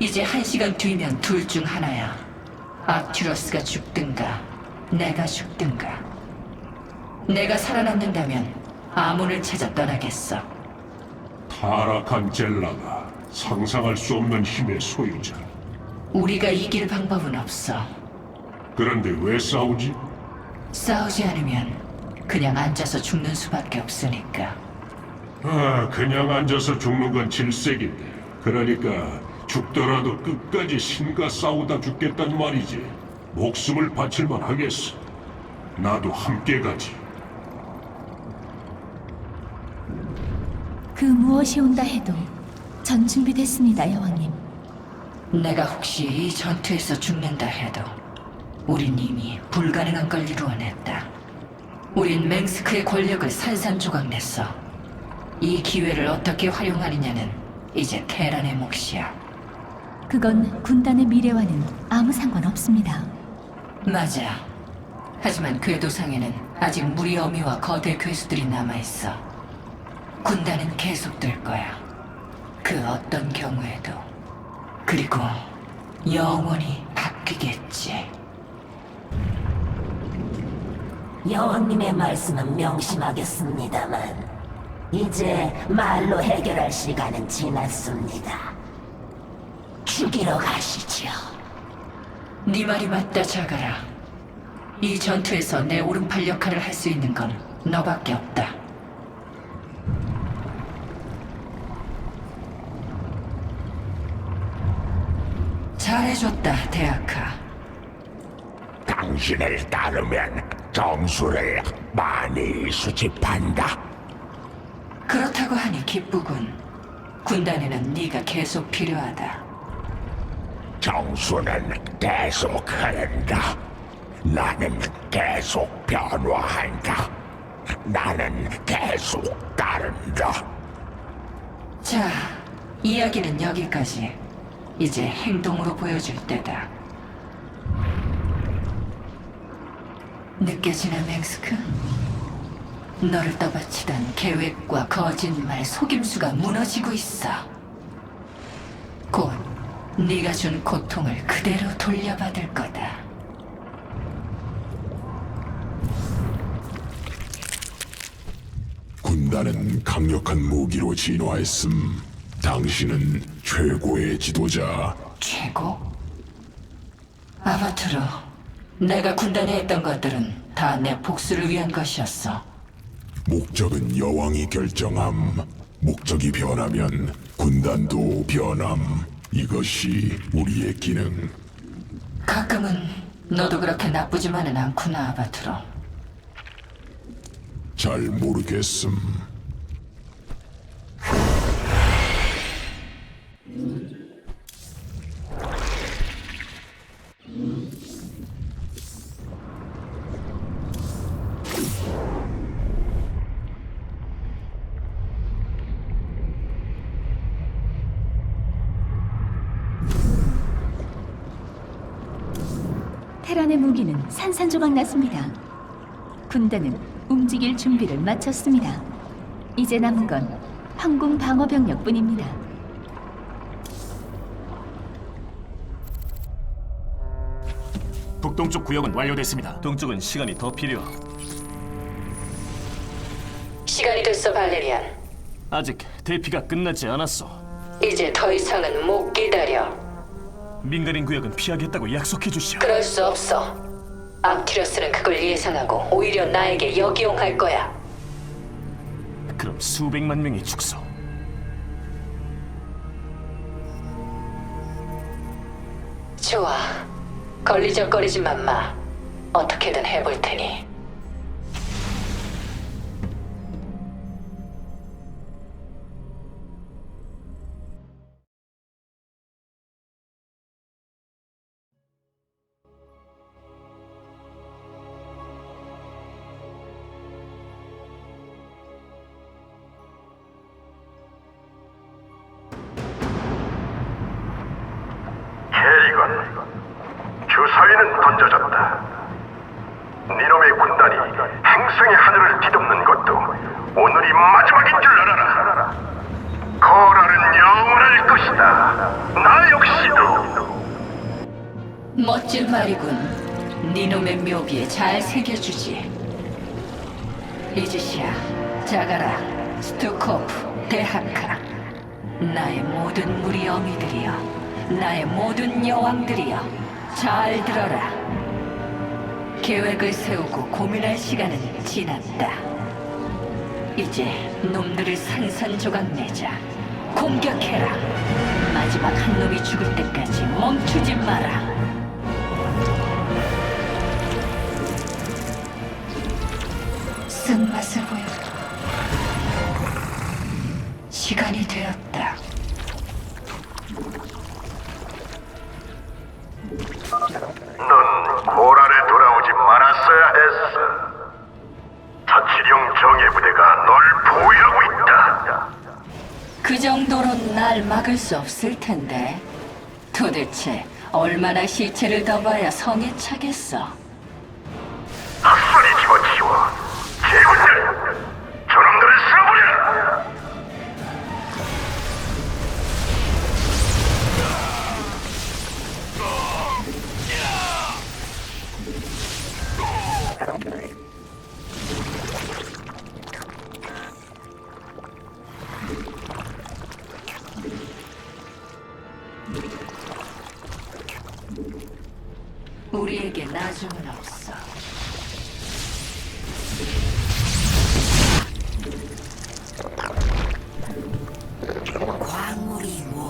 이제 한 시간 뒤면 둘 중 하나야. 아큐러스가 죽든가, 내가 죽든가. 내가 살아남는다면 아문을 찾아 떠나겠어. 타락한 젤라가 상상할 수 없는 힘의 소유자. 우리가 이길 방법은 없어. 그런데 왜 싸우지? 싸우지 않으면 그냥 앉아서 죽는 수밖에 없으니까. 아, 그냥 앉아서 죽는 건 질색인데. 그러니까 죽더라도 끝까지 신과 싸우다 죽겠단 말이지. 목숨을 바칠만 하겠어. 나도 함께 가지. 그 무엇이 온다 해도 전 준비됐습니다, 여왕님. 내가 혹시 이 전투에서 죽는다 해도 우린 이미 불가능한 걸 이루어냈다. 우린 맹스크의 권력을 산산조각냈어. 이 기회를 어떻게 활용하느냐는 이제 테란의 몫이야. 그건 군단의 미래와는 아무 상관없습니다. 맞아. 하지만 궤도상에는 아직 무리 어미와 거대 괴수들이 남아있어. 군단은 계속될 거야. 그 어떤 경우에도. 그리고 영원히 바뀌겠지. 여왕님의 말씀은 명심하겠습니다만 이제 말로 해결할 시간은 지났습니다. 죽이러 가시죠. 네 말이 맞다, 자가라. 이 전투에서 내 오른팔 역할을 할 수 있는 건 너밖에 없다. 잘해줬다, 대학하. 당신을 따르면 점수를 많이 수집한다. 그렇다고 하니 기쁘군. 군단에는 네가 계속 필요하다. 정수는 계속 흐른다. 나는 계속 변화한다. 나는 계속 따른다. 자, 이야기는 여기까지. 이제 행동으로 보여줄 때다. 느껴지나, 맹스크? 너를 떠받치던 계획과 거짓말, 속임수가 무너지고 있어. 곧 네가 준 고통을 그대로 돌려받을 거다. 군단은 강력한 무기로 진화했음. 당신은 최고의 지도자. 최고? 아바트로, 내가 군단에 했던 것들은 다 내 복수를 위한 것이었어. 목적은 여왕이 결정함. 목적이 변하면 군단도 변함. 이것이 우리의 기능. 가끔은 너도 그렇게 나쁘지만은 않구나, 아바트로. 잘 모르겠음. 무기는 산산조각 났습니다. 군단은 움직일 준비를 마쳤습니다. 이제 남은 건 항공 방어 병력뿐입니다. 북동쪽 구역은 완료됐습니다. 동쪽은 시간이 더 필요. 시간이 됐어, 발레리안. 아직 대피가 끝나지 않았어. 이제 더 이상은 못 기다려. 민간인 구역은 피하겠다고 약속해 주시오. 그럴 수 없어. 암티러스는 그걸 예상하고 오히려 나에게 역이용할 거야. 그럼 수백만 명이 죽소. 좋아. 걸리적거리지만 마. 어떻게든 해볼 테니. 캐리건, 주사위는 던져졌다. 니놈의 군단이 행성의 하늘을 뒤덮는 것도 오늘이 마지막인 줄 알아라. 거랄은 영원할 것이다. 나 역시도 멋진 말이군. 니놈의 묘비에 잘 새겨주지. 이즈시아, 자가라, 스투코프, 데하카. 나의 모든 무리 어미들이여. 나의 모든 여왕들이여. 잘 들어라. 계획을 세우고 고민할 시간은 지났다. 이제 놈들을 산산조각 내자. 공격해라. 마지막 한 놈이 죽을 때까지 멈추지 마라. 쓴맛을 보여. 시간이 되었다. 그 정도로 날 막을 수 없을 텐데. 도대체 얼마나 시체를 더 봐야 성에 차겠어?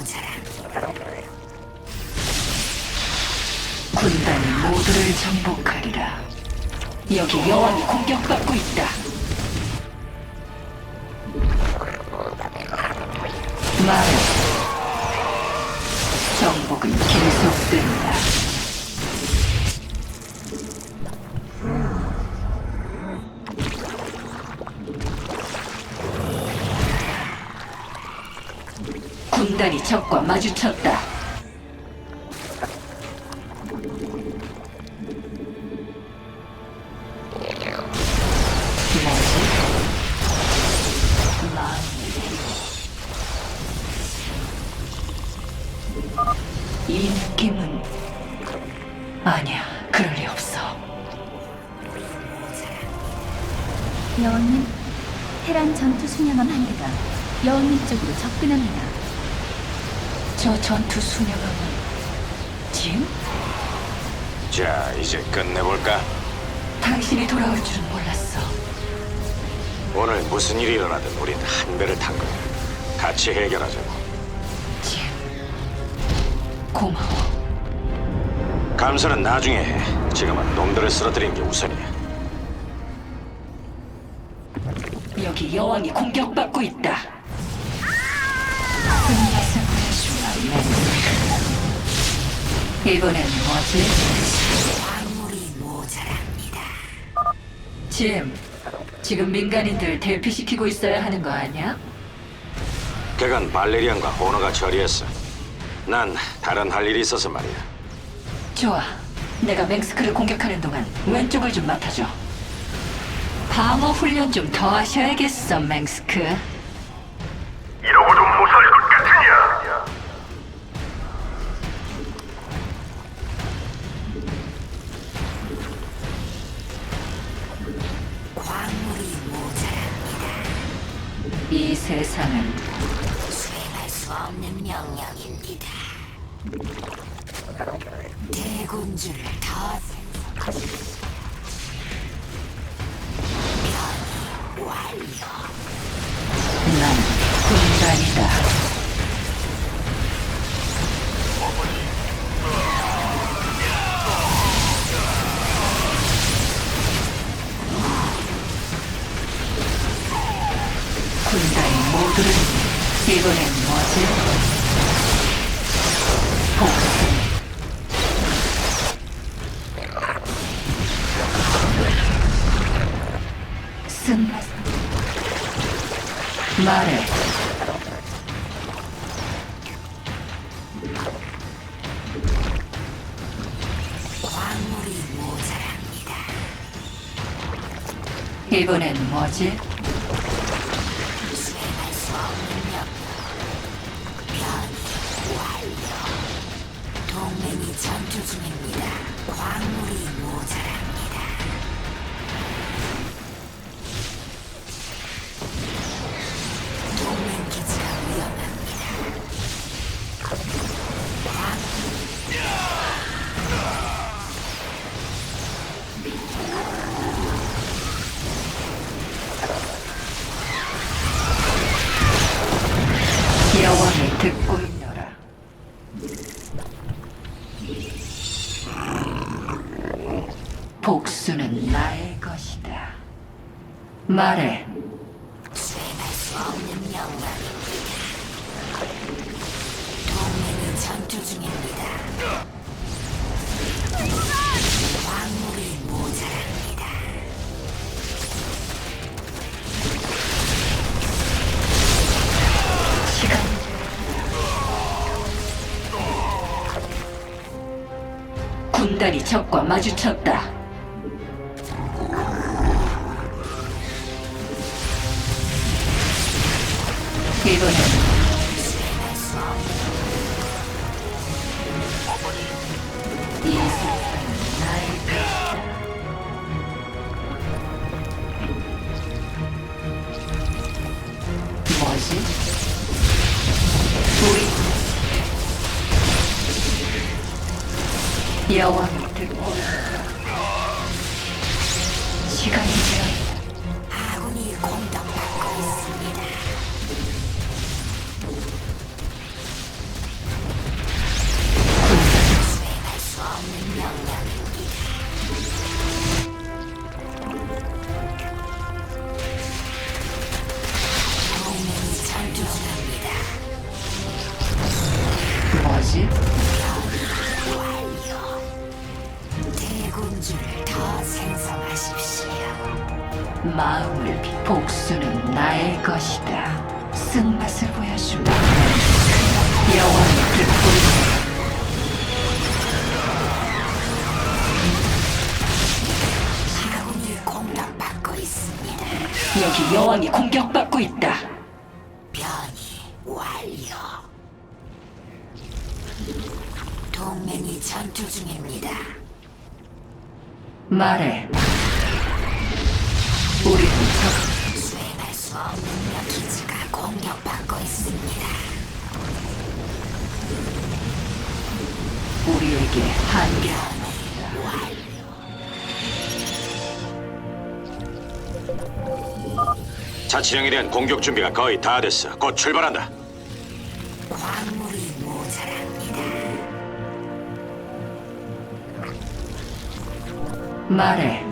모자라. 군단이 모두를 정복하리라. 여기 여왕이 공격받고 있다. 적과 마주쳤다. 여왕님, 테란 전투 순양함 한 대가 여왕님 쪽으로 접근합니다. 저 전투 수명함은 짐? 자, 이제 끝내볼까? 당신이 돌아올 줄은 몰랐어 오늘 무슨 일이 일어나든 우린 한 배를 탄 거야. 같이 해결하자고. 짐 고마워 감사는 나중에 해. 지금은 놈들을 쓰러뜨리는 게 우선이야. 여기 여왕이 공격받고 있다 이번엔 뭐지? 광물이 모자랍니다. 짐 지금 민간인들 대피시키고 있어야 하는 거 아니야? 그건 발레리안과 호너가 처리했어. 난 다른 할 일이 있어서 말이야. 좋아. 내가 맹스크를 공격하는 동안 왼쪽을 좀 맡아줘. 방어 훈련 좀 더 하셔야겠어, 맹스크. 이러고도 세상은 수행할 수 없는 명령입니다. 대군주를 더. 변이 완료. 난 군단이다. 모두를 이번엔 뭐지? 말해. 광물이 모자랍니다. 이번엔 뭐지? 듣고 있노라. 복수는 나의 것이다. 말해, 적과 마주쳤다. 이번엔 것이다. 쓴맛을 보여주마. 듣고 있다. 아군이 공격받고 있습니다. 여기 여왕이 공격받고 있다. 변이 완료. 동맹이 전투 중입니다. 말해. 기지가 공격받고 있습니다. 우리에게 한계. 자치령에 대한 공격 준비가 거의 다 됐어. 곧 출발한다. 광물이 모자랍니다. 말해.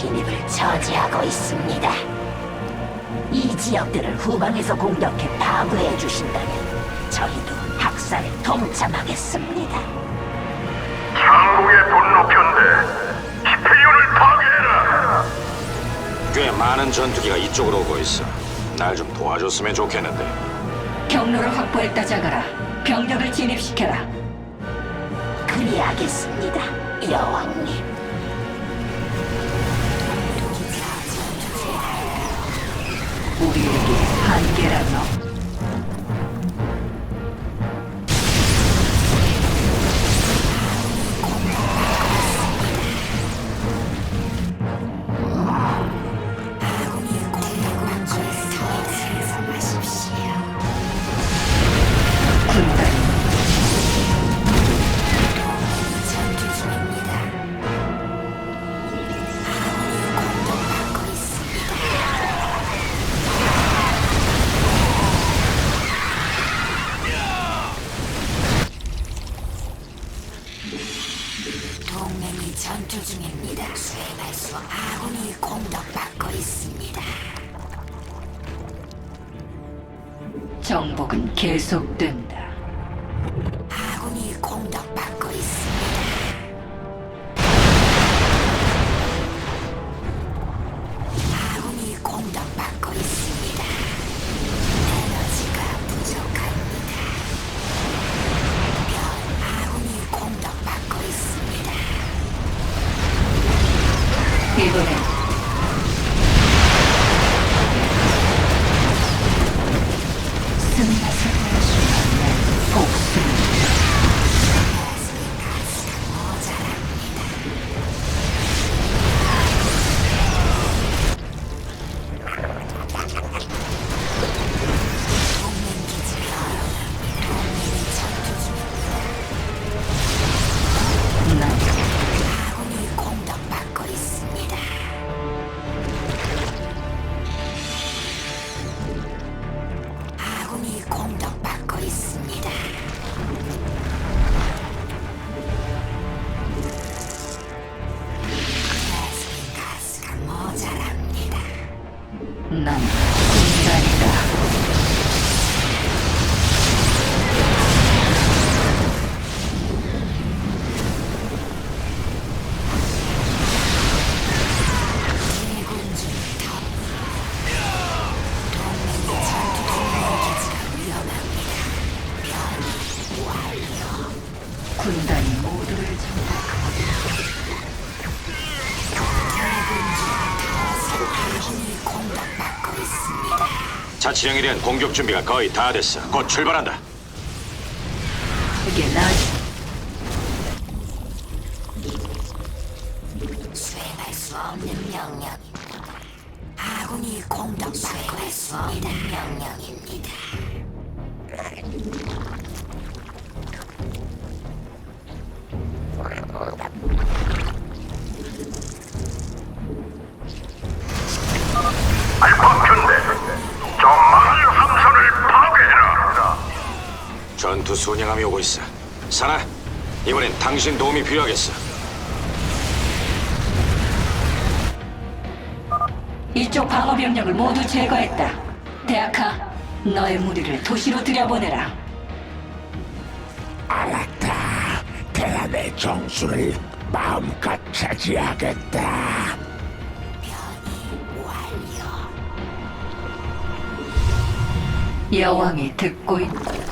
진입을 저지하고 있습니다. 이 지역들을 후방에서 공격해 파괴해 주신다면 저희도 학살에 동참하겠습니다. 장국의 분노 편대 히페리온을 파괴해라. 꽤 많은 전투기가 이쪽으로 오고 있어. 날 좀 도와줬으면 좋겠는데. 경로를 확보했다 자가라. 병력을 진입시켜라. 그리하겠습니다, 여왕님. 한계 속된 자치령에 대한 공격 준비가 거의 다 됐어. 곧 출발한다. 그게 나수 이쪽 방어 병력을 모두 제거했다. 대학하, 너의 무리를 도시로 들여보내라. 알았다. 대란의 정수를 마음껏 차지하겠다. 여왕이 듣고 있. 아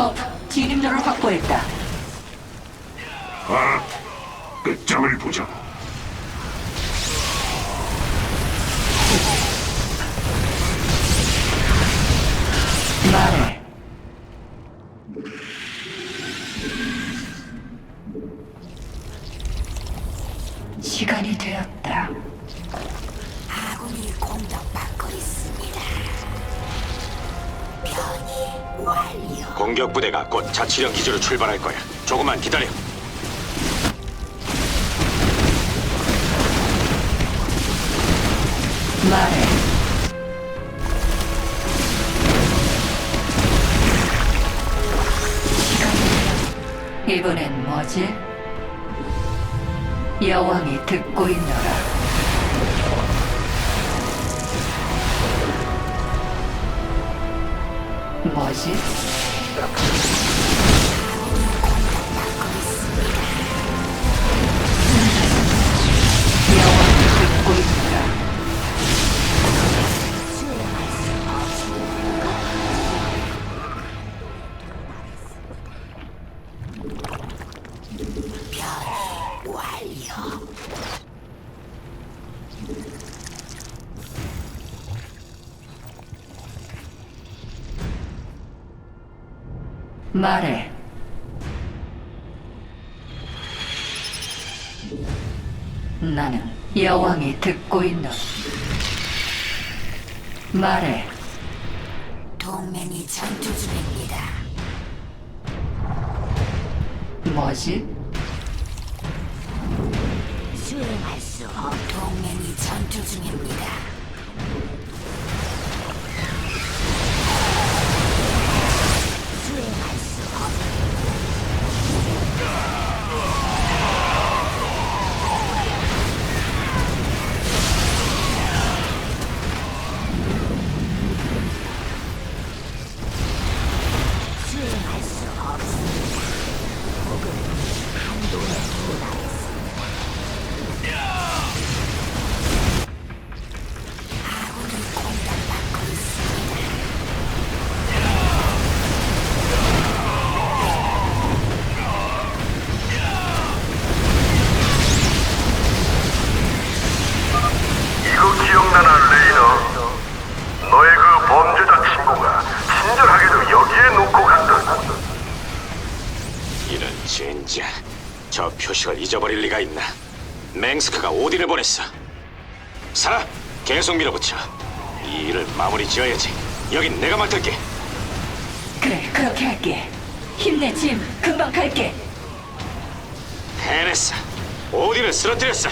스토커프, 진입로를 확보했다. 아, 끝장을 보자. 자치령 기지로 출발할 거야. 조금만 기다려. 말해. 이번엔 뭐지? 여왕이 듣고 있노라. 뭐지? 완료. 말해. 나는 여왕이 듣고 있노. 말해. 동맹이 전투 중입니다. 뭐지? 수행할 수 없. 동맹이 전투 중입니다. 잊어버릴 리가 있나? 맹스크가 오딘을 보냈어. 살아, 계속 밀어붙여. 이 일을 마무리 지어야지. 여긴 내가 맡을게. 그래, 그렇게 할게. 힘내, 짐. 금방 갈게. 해냈어. 오딘을 쓰러뜨렸어.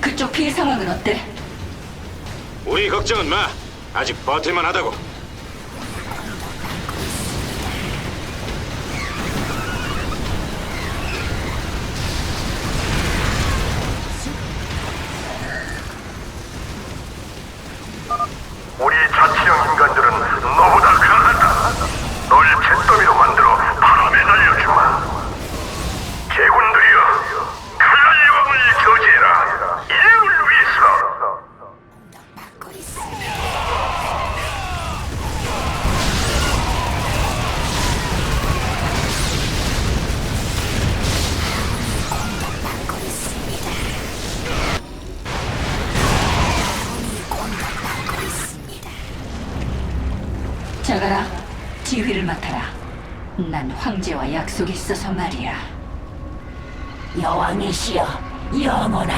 그쪽 피해 상황은 어때? 우리 걱정은 마. 아직 버틸만 하다고. 있어서 말이야. 여왕이시여 영원하소서.